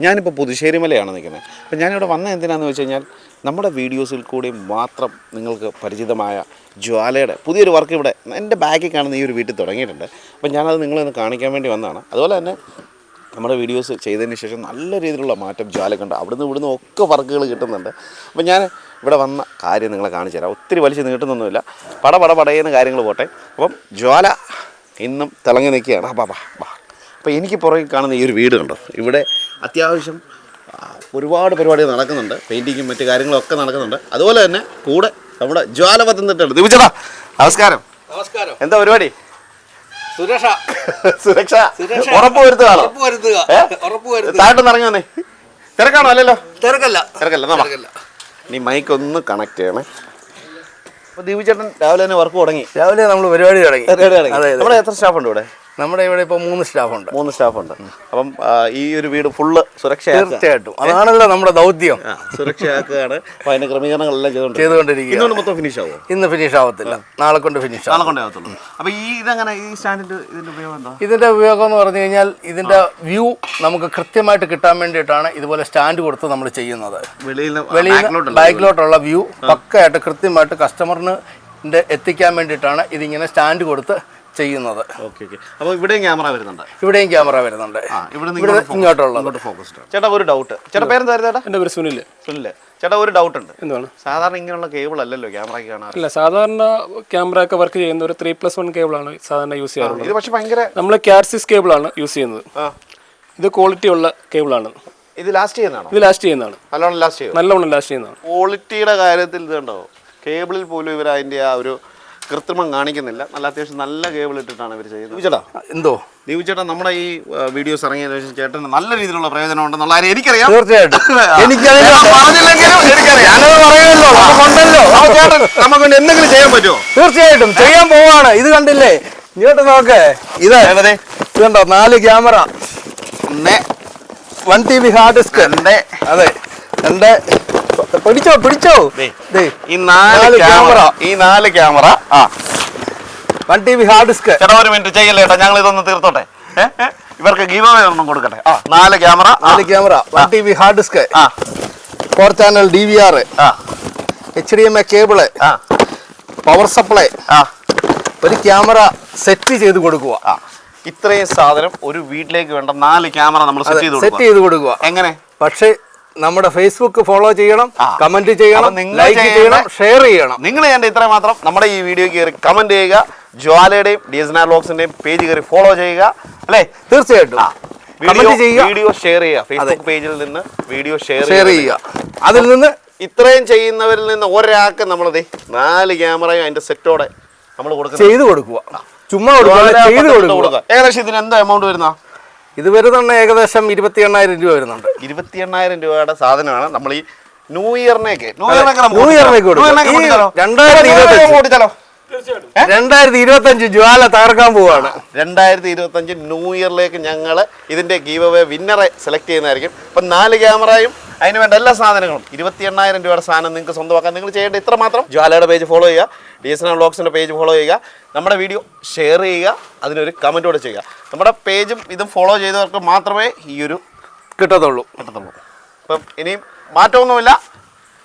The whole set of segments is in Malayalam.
ഞാനിപ്പോൾ പുതുശ്ശേരി മലയാണ് നിൽക്കുന്നത്. അപ്പം ഞാനിവിടെ വന്ന എന്തിനാന്ന് വെച്ച് കഴിഞ്ഞാൽ നമ്മുടെ വീഡിയോസിൽ കൂടി മാത്രം നിങ്ങൾക്ക് പരിചിതമായ ജ്വാലയുടെ പുതിയൊരു വർക്ക് ഇവിടെ എന്റെ ബാക്കിൽ കാണുന്ന ഈ ഒരു വീട്ടിൽ തുടങ്ങിയിട്ടുണ്ട്. അപ്പം ഞാനത് നിങ്ങളൊന്ന് കാണിക്കാൻ വേണ്ടി വന്നതാണ്. അതുപോലെ തന്നെ നമ്മുടെ വീഡിയോസ് ചെയ്തതിന് ശേഷം നല്ല രീതിയിലുള്ള മാറ്റം ജ്വാലക്കുണ്ട് അവിടുന്ന് ഇവിടുന്ന് ഒക്കെ വർക്കുകൾ കിട്ടുന്നുണ്ട്. അപ്പം ഞാൻ ഇവിടെ വന്ന കാര്യം നിങ്ങളെ കാണിച്ചു തരാം. ഒത്തിരി വലിച്ച് നീട്ടുന്നൊന്നുമില്ല. പട പട പടയുന്ന കാര്യങ്ങൾ പോട്ടെ. അപ്പം ജ്വാല ഇന്നും തിളങ്ങി നിൽക്കുകയാണ്. അപ്പം അപ്പം അപ്പം എനിക്ക് പുറകിൽ കാണുന്ന ഈ ഒരു വീട് കണ്ടോ? ഇവിടെ അത്യാവശ്യം ഒരുപാട് പരിപാടികൾ നടക്കുന്നുണ്ട്. പെയിന്റിങ്ങും മറ്റു കാര്യങ്ങളൊക്കെ നടക്കുന്നുണ്ട്. അതുപോലെ തന്നെ കൂടെ നമ്മുടെ ജ്വാല പത്തനംതിട്ടുണ്ട് ദിവിച്ചേട്ടാ നമസ്കാരം. നമസ്കാരം. എന്താ പരിപാടി? സുരക്ഷ. സുരക്ഷ. ഉറപ്പ് വരുത്തുകയാണോ? താഴോട്ട് ഇറങ്ങി വന്നേ. തിരക്കാണോ അല്ലല്ലോ? തിരക്കല്ല. തിരക്കല്ല നീ മൈക്ക് ഒന്ന് കണക്ട് ചെയ്യണേ. അപ്പോൾ ദീപിച്ചേട്ടൻ രാവിലെ തന്നെ വർക്ക് തുടങ്ങി. രാവിലെ നമ്മൾ പരിപാടി തുടങ്ങി. പരിപാടി തുടങ്ങി. നമ്മുടെ എത്ര സ്റ്റാഫ് ഉണ്ട് ഇവിടെ? നമ്മുടെ ഇവിടെ ഇപ്പോൾ മൂന്ന് സ്റ്റാഫുണ്ട്. മൂന്ന് സ്റ്റാഫുണ്ട്. അപ്പം ഈ ഒരു വീട് ഫുള്ള് സുരക്ഷ തീർച്ചയായിട്ടും. അതാണല്ലോ നമ്മുടെ ദൗത്യം. സുരക്ഷയാക്കുകയാണ്. അപ്പോൾ അതിന്റെ ക്രമീകരണങ്ങളെല്ലാം ചെയ്തുകൊണ്ട്. ഇന്നുകൊണ്ട് മൊത്തം ഫിനിഷ് ആവും? ഇന്ന് ഫിനിഷ് ആവത്തില്ല. നാളെ കൊണ്ട് ഫിനിഷ് നാളെ കൊണ്ട് ആവത്തുള്ളൂ. അപ്പോൾ ഈ ഇതെങ്ങനെ ഈ സ്റ്റാൻഡിന്റെ ഇതിന്റെ ഉപയോഗം എന്താ? ഇതിന്റെ ഉപയോഗം എന്ന് പറഞ്ഞു കഴിഞ്ഞാൽ ഇതിന്റെ വ്യൂ നമുക്ക് കൃത്യമായിട്ട് കിട്ടാൻ വേണ്ടിയിട്ടാണ് ഇതുപോലെ സ്റ്റാൻഡ് കൊടുത്ത് നമ്മൾ ചെയ്യുന്നത്. വെളിയിൽ വെളിയിൽ ബാക്കിലോട്ടുള്ള വ്യൂ പക്കയായിട്ട് കൃത്യമായിട്ട് കസ്റ്റമറിന് എത്തിക്കാൻ വേണ്ടിയിട്ടാണ് ഇതിങ്ങനെ സ്റ്റാൻഡ് കൊടുത്ത് ചെയ്യുന്നത്. Okay okay. അപ്പോൾ ഇവിടെയും ക്യാമറ വരുന്നുണ്ട്. ഇവിടെയും ക്യാമറ വരുന്നുണ്ട്. ഇവിടെ ഇങ്ങോട്ടുള്ളത്. ഫോക്കസ്ഡ് ചേട്ടാ ഒരു ഡൗട്ട് ചേട്ടാ പേര് പേരെന്തായിരുന്നു ചേട്ടാ? എന്റെ പേര് സുനിൽ സുനിൽ. ചേട്ടാ ഒരു ഡൗട്ട് ഉണ്ട്. എന്താണ് സാധാരണ ഇങ്ങനെയുള്ള കേബിൾ അല്ലല്ലോ ക്യാമറയ്ക്ക് കാണാൻ അല്ല സാധാരണ ക്യാമറ ഒക്കെ വർക്ക് ചെയ്യുന്ന ഒരു ത്രീ പ്ലസ് വൺ കേബിളാണ് സാധാരണ യൂസ് ചെയ്യാറുള്ളത്. ഇത് പക്ഷെ ഭയങ്കര നമ്മൾ ക്യാർസിസ് ആണ് യൂസ് ചെയ്യുന്നത്. ഇത് ക്വാളിറ്റി ഉള്ള കേബിൾ ആണ്. ഇത് ലാസ്റ്റ് ചെയ്യുന്നതാണ്? ഇത് ലാസ്റ്റ് ചെയ്യുന്നതാണ്. നല്ലോണം ലാസ്റ്റ് ചെയ്യുന്നത് നല്ലോണം ലാസ്റ്റ് ചെയ്യുന്നതാണ്. ക്വാളിറ്റിയുടെ കാര്യത്തിൽ ഇതുണ്ടോ കേബിളിൽ പോലും ഇവർ അതിന്റെ ആ ഒരു കൃത്രിമം കാണിക്കുന്നില്ല. നല്ല അത്യാവശ്യം നല്ല കേബിൾ ഇട്ടിട്ടാണ് ഇവർ ചെയ്യുന്നത്. ചേട്ടാ എന്തോ? ദീപു ചേട്ടാ നമ്മുടെ ഈ വീഡിയോസ് ഇറങ്ങിയതിനു ശേഷം ചേട്ടന് നല്ല രീതിയിലുള്ള പ്രയോജനം ഉണ്ടെന്നുള്ള കാര്യം എനിക്കറിയാം. തീർച്ചയായിട്ടും. നമുക്ക് വേണ്ടി എന്തെങ്കിലും ചെയ്യാൻ പറ്റുമോ? തീർച്ചയായിട്ടും. ചെയ്യാൻ പോവാണ്. ഇത് കണ്ടില്ലേ? ഇങ്ങോട്ട് നോക്ക്. ഇത് കണ്ടോ നാല് camera. One T B hard disk. അതെ. രണ്ട്. പിടിച്ചോ പിടിച്ചോ. ഈ നാല് ക്യാമറ ഈ നാല് ക്യാമറ ആ. One T B hard disk ചേട്ടാ ഒരു മിനിറ്റ് ചെയ്യല്ലേ ചേട്ടാ? ഞങ്ങൾ ഇതൊന്ന് തീർത്തോട്ടെ? ഇവർക്ക് ഗീവ് ഒന്നും കൊടുക്കട്ടെ. ആ നാല് ക്യാമറ നാല് camera one T B hard disk ആ. Four channel D V R ആ. H D M A cable ആ. പവർ സപ്ലൈ ആ. ഒരു ക്യാമറ സെറ്റ് ചെയ്ത് കൊടുക്കുക. ആ. ഇത്രയും സാധനം ഒരു വീട്ടിലേക്ക് വേണ്ട നാല് ക്യാമറ നമ്മൾ സെറ്റ് ചെയ്ത് സെറ്റ് കൊടുക്കുക. ചെയ്ത് കൊടുക്കുക. എങ്ങനെ? പക്ഷേ നമ്മുടെ ഫേസ്ബുക്ക് ഫോളോ ചെയ്യണം കമന്റ് ചെയ്യണം ലൈക്ക് ചെയ്യണം ഷെയർ ചെയ്യണം. നിങ്ങൾ ചെയ്യേണ്ട ഇത്ര മാത്രം നമ്മുടെ ഈ വീഡിയോ കയറി കമന്റ് ചെയ്യുക ജ്വാലയുടെയും ഡി എസ് എൻ ആർ ബ്ലോഗ്സിന്റെയും പേജ് കയറി ഫോളോ ചെയ്യുക അല്ലേ? തീർച്ചയായിട്ടും. വീഡിയോ ഷെയർ ചെയ്യുക. ഫേസ്ബുക്ക് പേജിൽ നിന്ന് വീഡിയോ ഷെയർ ഷെയർ ചെയ്യുക. അതിൽ നിന്ന് ഇത്രയും ചെയ്യുന്നവരിൽ നിന്ന് ഒരാൾക്ക് നമ്മളത് നാല് ക്യാമറയും അതിന്റെ സെറ്റോടെ നമ്മൾ കൊടുക്കുക ചെയ്തു കൊടുക്കുക. ചുമ്മാ കൊടുക്കുക. ഏകദേശം ഇതിന് എന്താ എമൗണ്ട് വരുന്ന ഇത് തന്നെ ഏകദേശം ഇരുപത്തി എണ്ണായിരം രൂപ വരുന്നുണ്ട്. ഇരുപത്തി എണ്ണായിരം രൂപയുടെ സാധനമാണ്. നമ്മൾ ഈ ന്യൂ ഇയറിനേക്ക് ന്യൂ ഇയറിനേക്ക് രണ്ടായിരത്തി ഇരുപത്തി അഞ്ച് ജ്വാല തകർക്കാൻ പോവാണ്. രണ്ടായിരത്തി ഇരുപത്തഞ്ച് ന്യൂ ഇയറിലേക്ക് ഞങ്ങൾ ഇതിന്റെ ഗീവ് അവേ വിന്നറെ സെലക്ട് ചെയ്യുന്നതായിരിക്കും. അപ്പം നാല് ക്യാമറയും അതിന് വേണ്ട എല്ലാ സാധനങ്ങളും. ഇരുപത്തി എണ്ണായിരം രൂപയുടെ സാധനം നിങ്ങൾക്ക് സ്വന്തമാക്കാൻ നിങ്ങൾ ചെയ്യേണ്ട ഇത്ര മാത്രം. ജ്വാലയുടെ പേജ് ഫോളോ ചെയ്യുക. ഡി എസ് എൻ ബ്ലോഗ്സിന്റെ പേജ് ഫോളോ ചെയ്യുക. നമ്മുടെ വീഡിയോ ഷെയർ ചെയ്യുക. അതിനൊരു കമന്റ് കൂടെ ചെയ്യുക. നമ്മുടെ പേജും ഇതും ഫോളോ ചെയ്തവർക്ക് മാത്രമേ ഈ ഒരു കിട്ടത്തുള്ളൂ. കിട്ടത്തുള്ളൂ. അപ്പം ഇനിയും മാറ്റമൊന്നുമില്ല.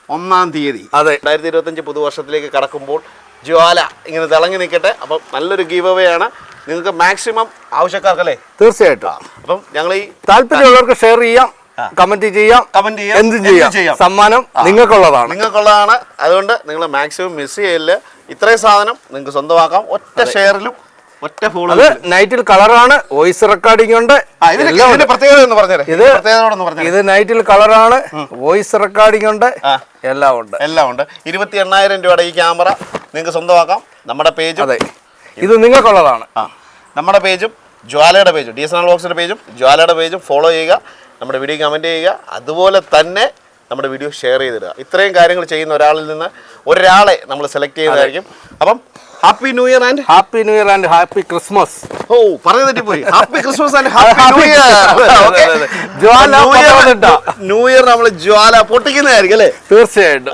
ഒന്നാം തീയതി അതെ. രണ്ടായിരത്തി ഇരുപത്തഞ്ച് പുതുവർഷത്തിലേക്ക് കടക്കുമ്പോൾ ജ്വാല ഇങ്ങനെ തിളങ്ങി നിൽക്കട്ടെ. അപ്പം നല്ലൊരു ഗീവ് അവേ ആണ്. നിങ്ങൾക്ക് മാക്സിമം ആവശ്യക്കാർക്കല്ലേ? തീർച്ചയായിട്ടും. അപ്പം ഞങ്ങൾ ഈ താല്പര്യമുള്ളവർക്ക് ഷെയർ ചെയ്യാം. കമന്റ് ചെയ്യാം. കമന്റ് ചെയ്യാം. എന്തും ചെയ്യാം. സമ്മാനം നിങ്ങൾക്കുള്ളതാണ്. നിങ്ങൾക്കുള്ളതാണ്. അതുകൊണ്ട് നിങ്ങൾ മാക്സിമം മിസ് ചെയ്യല്ല. ഇത്രയും സാധനം നിങ്ങൾക്ക് സ്വന്തമാക്കാം. ഒറ്റ ഷെയറിലും ഒറ്റ ഫോളോ നൈറ്റിൽ കളറാണ് വോയിസ് റെക്കോർഡിംഗ് ഉണ്ട്. പ്രത്യേകത എന്ന് പറഞ്ഞേ ഇത് ഇത് നൈറ്റിൽ കളറാണ് വോയിസ് റെക്കോർഡിംഗ് ഉണ്ട്. എല്ലാം ഉണ്ട്. എല്ലാം ഉണ്ട്. ഇരുപത്തി എണ്ണായിരം രൂപയുടെ ഈ ക്യാമറ നിങ്ങൾക്ക് സ്വന്തമാക്കാം. നമ്മുടെ പേജ് അതെ. ഇത് നിങ്ങൾക്കുള്ളതാണ്. നമ്മുടെ പേജും ജ്വാലയുടെ പേജും ഡി എസ് എൻ ബോക്സിന്റെ പേജും ജ്വാലയുടെ പേജും ഫോളോ ചെയ്യുക. നമ്മുടെ വീഡിയോ കമന്റ് ചെയ്യുക. അതുപോലെ തന്നെ നമ്മുടെ വീഡിയോ ഷെയർ ചെയ്തിടുക. ഇത്രയും കാര്യങ്ങൾ ചെയ്യുന്ന ഒരാളിൽ നിന്ന് ഒരാളെ നമ്മൾ സെലക്ട് ചെയ്തതായിരിക്കും. അപ്പം happy new year and happy new year and happy Christmas. ഓ പറഞ്ഞു തെറ്റിപ്പോയി. Happy Christmas and happy new year. Jwala. New year നമ്മൾ ജ്വാല പൊട്ടിക്കുന്നതായിരിക്കും അല്ലേ? തീർച്ചയായിട്ടും.